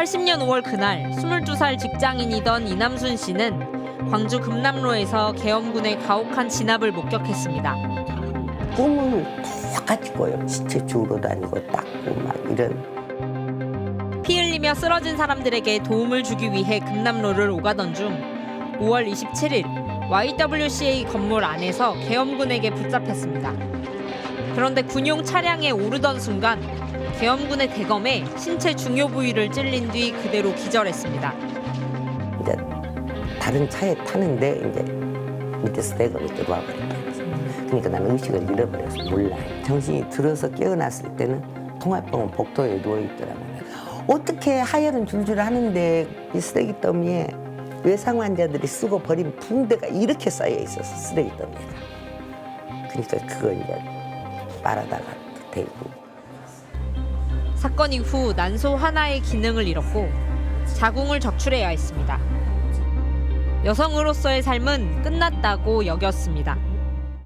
80년 5월 그날 22살 직장인이던 이남순 씨는 광주 금남로에서 계엄군의 가혹한 진압을 목격했습니다. 꿈을 똑같이 꿔요. 시체 주우러 다니고 닦고 막 이런. 피 흘리며 쓰러진 사람들에게 도움을 주기 위해 금남로를 오가던 중 5월 27일 YWCA 건물 안에서 계엄군에게 붙잡혔습니다. 그런데 군용 차량에 오르던 순간 계엄군의 대검에 신체 중요 부위를 찔린 뒤 그대로 기절했습니다. 이제 다른 차에 타는데 이제 밑에서 대검이 들어와 버렸겠지. 그러니까 나는 의식을 잃어버려서 몰라. 정신이 들어서 깨어났을 때는 통합병원 복도에 누워 있더라고요. 어떻게 하혈은 줄줄 하는데 이 쓰레기 더미에 외상 환자들이 쓰고 버린 붕대가 이렇게 쌓여 있어서 쓰레기 더미가. 그러니까 그거 이제 빨아다가 대고 사건 이후 난소 하나의 기능을 잃었고 자궁을 적출해야 했습니다. 여성으로서의 삶은 끝났다고 여겼습니다.